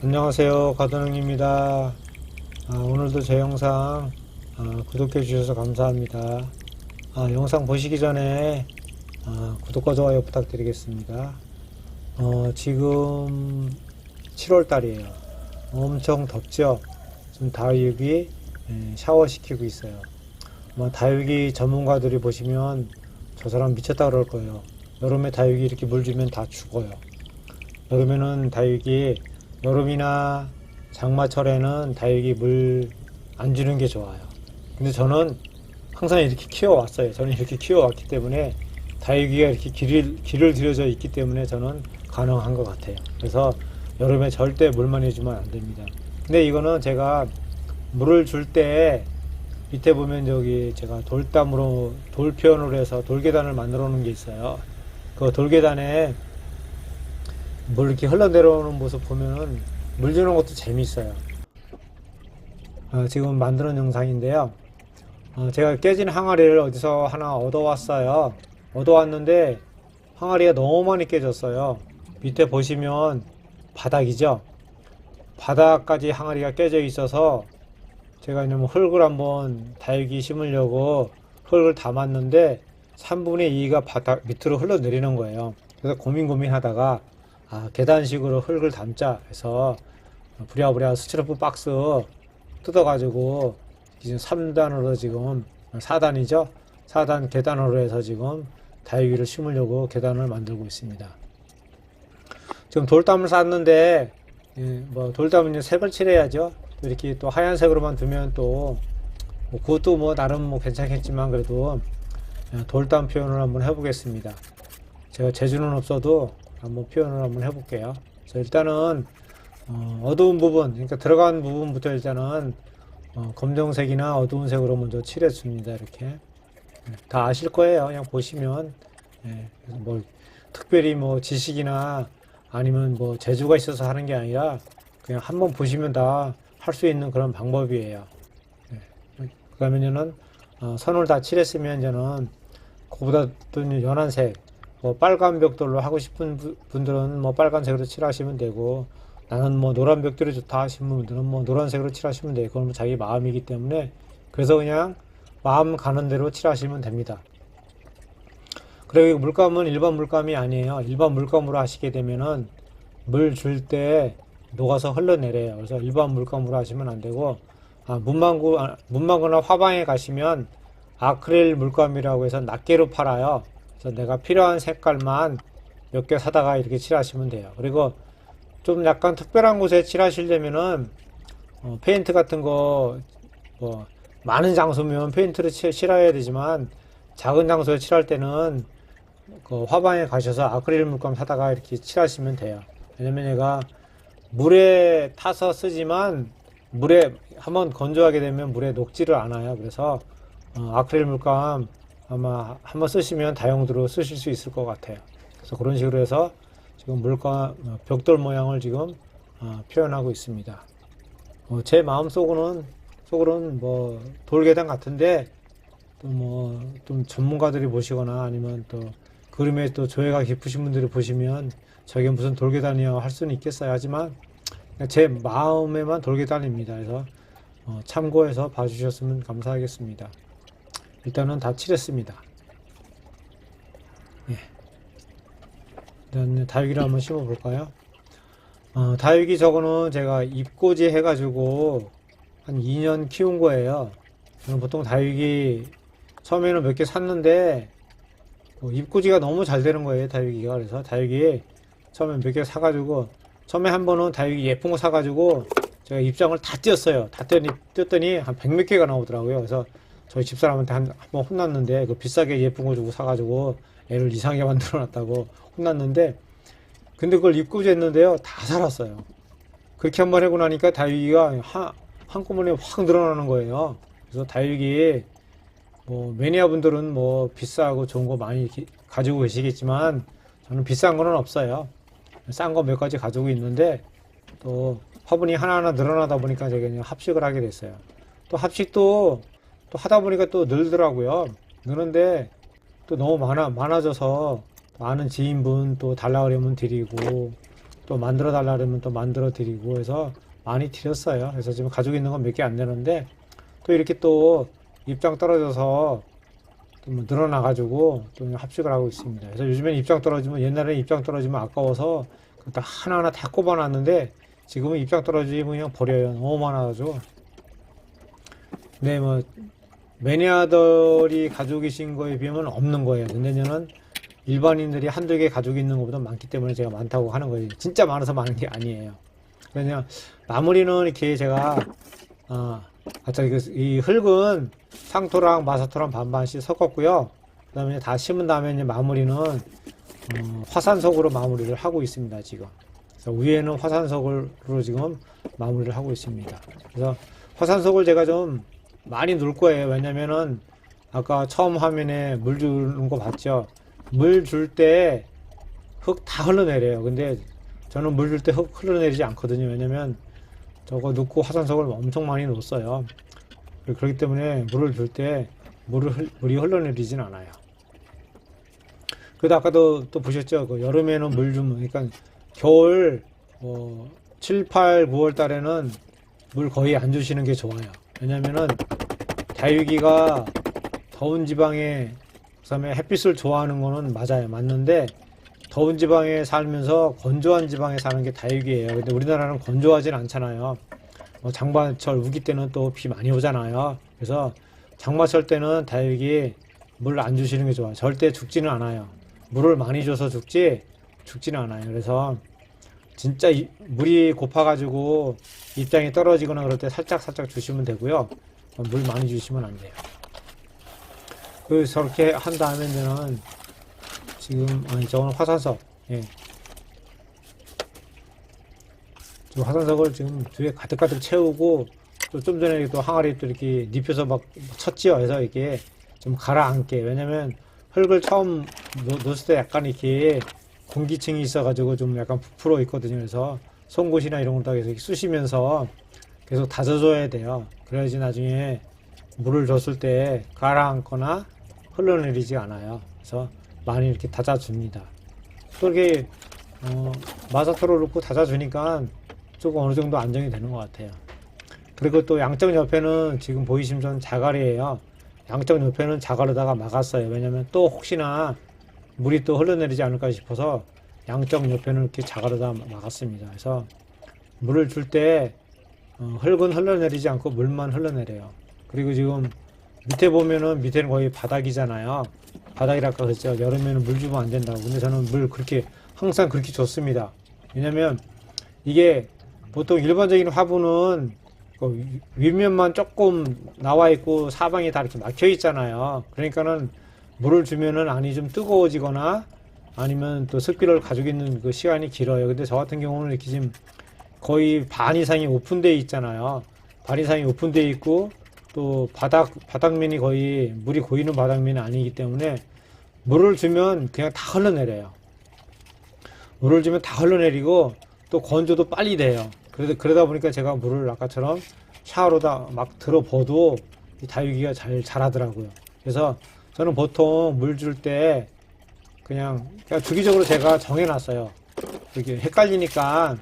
안녕하세요. 가드능입니다. 아, 오늘도 제 영상 아, 구독해 주셔서 감사합니다. 아, 영상 보시기 전에 아, 구독과 좋아요 부탁드리겠습니다. 어, 지금 7월 달이에요. 엄청 덥죠? 지금 다육이 예, 샤워시키고 있어요. 아마 다육이 전문가들이 보시면 저 사람 미쳤다 그럴 거예요. 여름에 다육이 이렇게 물 주면 다 죽어요. 여름에는 다육이 여름이나 장마철에는 다육이 물 안 주는 게 좋아요. 근데 저는 항상 이렇게 키워왔어요. 저는 이렇게 키워왔기 때문에 다육이가 이렇게 길을, 길을 들여져 있기 때문에 저는 가능한 것 같아요. 그래서 여름에 절대 물만 해주면 안 됩니다. 근데 이거는 제가 물을 줄 때 밑에 보면 여기 제가 돌담으로 돌편으로 해서 돌계단을 만들어 놓은 게 있어요. 그 돌계단에 물 이렇게 흘러내려오는 모습 보면은 물 주는 것도 재밌어요. 어, 지금 만드는 영상인데요. 어, 제가 깨진 항아리를 어디서 하나 얻어왔어요. 얻어왔는데 항아리가 너무 많이 깨졌어요. 밑에 보시면 바닥이죠. 바닥까지 항아리가 깨져 있어서 제가 흙을 한번 다육이 심으려고 흙을 담았는데 3분의 2가 바닥 밑으로 흘러내리는 거예요. 그래서 고민 고민하다가 아, 계단식으로 흙을 담자 해서 부랴부랴 스티로폼 박스 뜯어가지고 지금 3단으로 지금 4단이죠. 4단 계단으로 해서 지금 다육이를 심으려고 계단을 만들고 있습니다. 지금 돌담을 쌌는데 예, 뭐 돌담은 색을 칠해야죠. 또 이렇게 또 하얀색으로만 두면 또 뭐 그것도 뭐 나름 뭐 괜찮겠지만 그래도 예, 돌담 표현을 한번 해보겠습니다. 제가 재주는 없어도 한번 표현을 한번 해볼게요. 그래서 일단은 어, 어두운 부분, 그러니까 들어간 부분부터 일단은 어, 검정색이나 어두운 색으로 먼저 칠해줍니다. 이렇게 예, 다 아실 거예요. 그냥 보시면 예, 뭘 특별히 뭐 지식이나 아니면 뭐 재주가 있어서 하는 게 아니라 그냥 한번 보시면 다 할 수 있는 그런 방법이에요. 예. 그러면은 어, 선을 다 칠했으면 저는 그보다 또 연한 색 뭐 빨간 벽돌로 하고 싶은 부- 분들은 뭐 빨간색으로 칠하시면 되고 나는 뭐 노란 벽돌이 좋다 하시는 분들은 뭐 노란색으로 칠하시면 돼요. 그건 뭐 자기 마음이기 때문에 그래서 그냥 마음 가는 대로 칠하시면 됩니다. 그리고 물감은 일반 물감이 아니에요. 일반 물감으로 하시게 되면은 물 줄 때 녹아서 흘러내려요. 그래서 일반 물감으로 하시면 안 되고 아, 문방구 아, 문방구나 화방에 가시면 아크릴 물감이라고 해서 낱개로 팔아요. 그래서 내가 필요한 색깔만 몇 개 사다가 이렇게 칠하시면 돼요. 그리고 좀 약간 특별한 곳에 칠하시려면은 어, 페인트 같은 거 뭐 많은 장소면 페인트를 칠- 칠해야 되지만 작은 장소에 칠할 때는 그 화방에 가셔서 아크릴 물감 사다가 이렇게 칠하시면 돼요. 왜냐면 얘가 물에 타서 쓰지만 물에 한번 건조하게 되면 물에 녹지를 않아요. 그래서 어, 아크릴 물감 아마 한번 쓰시면 다용도로 쓰실 수 있을 것 같아요. 그래서 그런 식으로 해서 지금 물감 어, 벽돌 모양을 지금 어, 표현하고 있습니다. 어, 제 마음 속으로는 속으로는 뭐 돌계단 같은데 또 뭐 좀 전문가들이 보시거나 아니면 또 그림에 또 조예가 깊으신 분들이 보시면 저게 무슨 돌계단이야 할 수는 있겠어요. 하지만 제 마음에만 돌계단입니다. 그래서 어, 참고해서 봐주셨으면 감사하겠습니다. 일단은 다 칠했습니다. 예. 일단 다육이를 한번 심어 볼까요? 어, 다육이 저거는 제가 입꼬지 해가지고 한 2년 키운 거예요. 저는 보통 다육이 처음에는 몇 개 샀는데 뭐 입꼬지가 너무 잘 되는 거예요 다육이가 그래서 다육이 처음에 몇 개 사가지고 처음에 한 번은 다육이 예쁜 거 사가지고 제가 입장을 다 띄었어요 다 띄었더니, 띄었더니 한백몇 개가 나오더라고요 그래서 저희 집사람한테 한번 혼났는데 그 비싸게 예쁜 거 주고 사가지고 애를 이상하게 만들어 놨다고 혼났는데 근데 그걸 입꼬지 했는데요 다 살았어요 그렇게 한 번 하고 나니까 다육이가 한, 한꺼번에 확 늘어나는 거예요 그래서 다육이 뭐 매니아 분들은 뭐 비싸고 좋은 거 많이 기- 가지고 계시겠지만 저는 비싼 거는 없어요. 싼 거 몇 가지 가지고 있는데 또 화분이 하나하나 늘어나다 보니까 제가 그냥 합식을 하게 됐어요. 또 합식도 또 하다 보니까 또 늘더라고요. 느는데 또 너무 많아 많아져서 또 아는 지인분 또 달라 그러면 드리고 또 만들어 달라 그러면 또 만들어 드리고 해서 많이 드렸어요. 그래서 지금 가지고 있는 건 몇 개 안 되는데 또 이렇게 또 입장 떨어져서 또뭐 늘어나가지고 또 합식을 하고 있습니다. 그래서 요즘엔 입장 떨어지면 옛날에 입장 떨어지면 아까워서 그다 하나하나 다 꼽아놨는데 지금은 입장 떨어지면 그냥 버려요. 너무 많아가지고. 네, 뭐 매니아들이 가지고 계신 거에 비하면 없는 거예요. 근데 저는 일반인들이 한두 개 가지고 있는 것보다 많기 때문에 제가 많다고 하는 거예요. 진짜 많아서 많은 게 아니에요. 그냥 마무리는 이렇게 제가 아, 아까 이 흙은 상토랑 마사토랑 반반씩 섞었고요. 그다음에 다 심은 다음에 이제 마무리는 어, 화산석으로 마무리를 하고 있습니다. 지금. 위에는 화산석으로 지금 마무리를 하고 있습니다. 그래서 화산석을 제가 좀 많이 넣을 거예요. 왜냐면은 아까 처음 화면에 물 주는 거 봤죠? 물 줄 때 흙 다 흘러내려요. 근데 저는 물 줄 때 흙 흘러내리지 않거든요. 왜냐면 저거 넣고 화산석을 엄청 많이 넣었어요. 그렇기 때문에 물을 줄 때 물이 흘러내리진 않아요. 그래도 아까도 또 보셨죠? 그 여름에는 물 주면 그러니까 겨울 어, 7, 8, 9월 달에는 물 거의 안 주시는 게 좋아요. 왜냐면은 다육이가 더운 지방에 그다음에 햇빛을 좋아하는 거는 맞아요. 맞는데 더운 지방에 살면서 건조한 지방에 사는 게 다육이에요. 근데 우리나라는 건조하진 않잖아요. 어, 장마철 우기 때는 또 비 많이 오잖아요. 그래서 장마철 때는 다육이 물 안 주시는 게 좋아요. 절대 죽지는 않아요. 물을 많이 줘서 죽지 죽지는 않아요. 그래서 진짜 이- 물이 고파가지고 입장이 떨어지거나 그럴 때 살짝 살짝 주시면 되고요. 어, 물 많이 주시면 안 돼요. 그 저렇게 한 다음에는 지금 아니 저거는 화산석. 예. 지금 화산석을 지금 뒤에 가득가득 채우고 또 좀 전에 또 항아리 또 이렇게 눕혀서 막 쳤지요. 그래서 이게 좀 가라앉게. 왜냐면 흙을 처음 놓- 놓을 때 약간 이렇게 공기층이 있어가지고 좀 약간 부풀어 있거든요. 그래서 송곳이나 이런 걸다 계속 쑤시면서 계속 다져줘야 돼요. 그래야지 나중에 물을 줬을 때 가라앉거나 흘러내리지 않아요. 그래서 많이 이렇게 다져줍니다. 또 이렇게 어, 마사토를 넣고 다져주니까 조금 어느 정도 안정이 되는 것 같아요. 그리고 또 양쪽 옆에는 지금 보이시면 전 자갈이에요. 양쪽 옆에는 자갈로다가 막았어요. 왜냐면 또 혹시나 물이 또 흘러내리지 않을까 싶어서 양쪽 옆에는 이렇게 자갈로다 막았습니다. 그래서 물을 줄 때 어, 흙은 흘러내리지 않고 물만 흘러내려요. 그리고 지금 밑에 보면은 밑에는 거의 바닥이잖아요. 바닥이라 아까 그랬죠. 여름에는 물 주면 안 된다고. 근데 저는 물 그렇게 항상 그렇게 줬습니다. 왜냐면 이게 보통 일반적인 화분은 그 위- 윗면만 조금 나와 있고 사방이 다 이렇게 막혀 있잖아요. 그러니까는 물을 주면은 안이 좀 뜨거워지거나 아니면 또 습기를 가지고 있는 그 시간이 길어요. 근데 저 같은 경우는 이렇게 지금 거의 반 이상이 오픈되어 있잖아요. 반 이상이 오픈되어 있고 또 바닥 바닥면이 거의 물이 고이는 바닥면이 아니기 때문에 물을 주면 그냥 다 흘러내려요. 물을 주면 다 흘러내리고 또 건조도 빨리 돼요. 그러다, 그러다 보니까 제가 물을 아까처럼 샤워로다 막 들어버도 이 다육이가 잘 자라더라고요. 그래서 저는 보통 물 줄 때 그냥, 그냥 주기적으로 제가 정해놨어요. 이게 헷갈리니까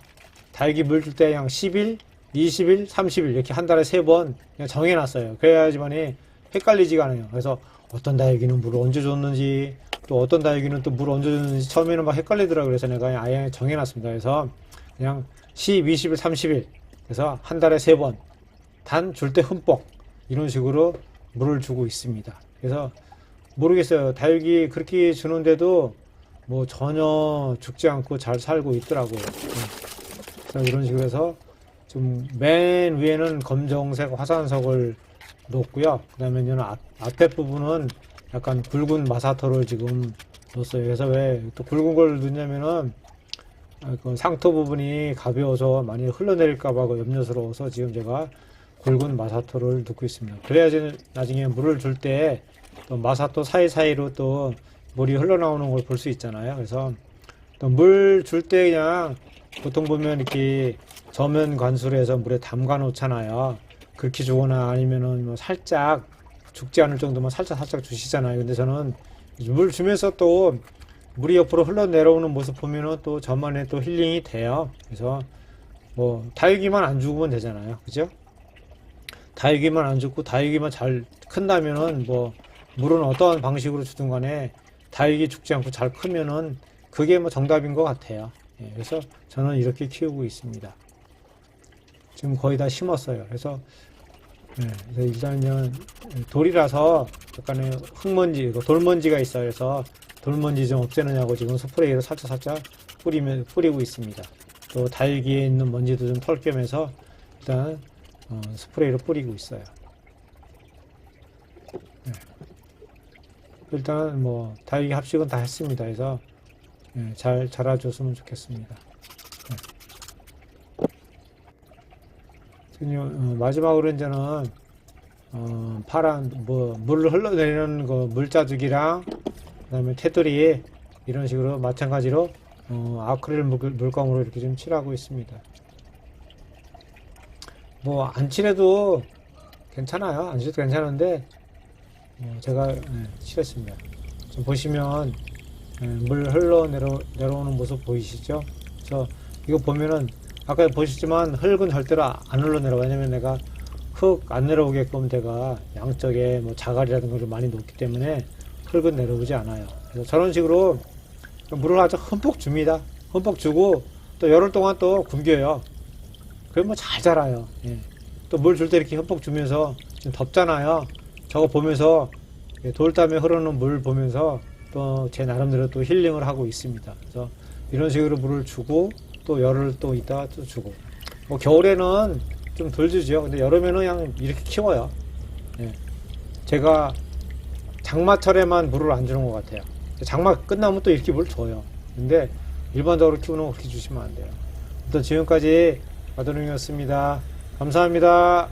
다육이 물줄때 그냥 10일, 20일, 30일 이렇게 한 달에 세 번 그냥 정해놨어요. 그래야지만이 헷갈리지가 않아요. 그래서 어떤 다육이는 물을 언제 줬는지 또 어떤 다육이는 또 물을 언제 줬는지 처음에는 막 헷갈리더라고요. 그래서 내가 아예 정해놨습니다. 그래서 그냥 10, 20일, 30일 그래서 한 달에 세 번 단 줄 때 흠뻑 이런 식으로 물을 주고 있습니다. 그래서 모르겠어요. 다육이 그렇게 주는데도 뭐 전혀 죽지 않고 잘 살고 있더라고요. 이런 식으로 해서 좀 맨 위에는 검정색 화산석을 놓고요. 그 다음에 앞, 앞에 부분은 약간 굵은 마사토를 지금 넣었어요. 그래서 왜 또 굵은 걸 넣냐면은 아, 그 상토 부분이 가벼워서 많이 흘러내릴까봐 그 염려스러워서 지금 제가 굵은 마사토를 넣고 있습니다. 그래야지 나중에 물을 줄 때 또 마사토 사이사이로 또 물이 흘러나오는 걸 볼 수 있잖아요. 그래서 또 물 줄 때 그냥 보통 보면 이렇게 저면 관수로 해서 물에 담가 놓잖아요. 그렇게 주거나 아니면은 뭐 살짝 죽지 않을 정도만 살짝 살짝 주시잖아요. 근데 저는 물 주면서 또 물이 옆으로 흘러내려오는 모습 보면은 또 저만의 또 힐링이 돼요. 그래서 뭐 다육이만 안 죽으면 되잖아요. 그죠? 다육이만 안 죽고 다육이만 잘 큰다면은 뭐 물은 어떠한 방식으로 주든 간에 다육이 죽지 않고 잘 크면은 그게 뭐 정답인 것 같아요. 예, 그래서 저는 이렇게 키우고 있습니다. 지금 거의 다 심었어요. 그래서, 예, 그래서 일단은 돌이라서 약간의 흙먼지, 그 돌먼지가 있어요. 그래서 돌먼지 좀 없애느냐고 지금 스프레이로 살짝 살짝 뿌리면 뿌리고 있습니다. 또 다육이에 있는 먼지도 좀 털 겸해서 일단 어, 스프레이로 뿌리고 있어요. 예. 일단 뭐 다육이 합식은 다 했습니다. 그래서 예, 잘 자라줬으면 좋겠습니다. 어, 마지막으로 이제는 어, 파란 뭐 물을 흘러내리는 그 물자둑이랑 그다음에 테두리 이런 식으로 마찬가지로 어, 아크릴 물, 물감으로 이렇게 좀 칠하고 있습니다. 뭐 안 칠해도 괜찮아요. 안 칠해도 괜찮은데 어, 제가 예, 칠했습니다. 보시면 예, 물 흘러 내려, 내려오는 모습 보이시죠? 저 이거 보면은 아까 보셨지만 흙은 절대로 안 흘러 내려. 왜냐면 내가 흙 안 내려오게끔 제가 양쪽에 뭐 자갈이라든가 를 많이 놓기 때문에 흙은 내려오지 않아요. 그래서 저런 식으로 물을 아주 흠뻑 줍니다. 흠뻑 주고 또 열흘 동안 또 굶겨요. 그러면 잘 자라요. 예. 또물 줄 때 이렇게 흠뻑 주면서 지금 덥잖아요. 저거 보면서 예, 돌담에 흐르는 물 보면서 또 제 나름대로 또 힐링을 하고 있습니다. 그래서 이런 식으로 물을 주고 또 열을 또 있다가 또 주고 뭐 겨울에는 좀 덜 주죠. 근데 여름에는 그냥 이렇게 키워요. 예. 제가 장마철에만 물을 안 주는 것 같아요. 장마 끝나면 또 이렇게 물 줘요. 근데 일반적으로 키우는 거 그렇게 주시면 안 돼요. 일단 지금까지 마도롱이었습니다. 감사합니다.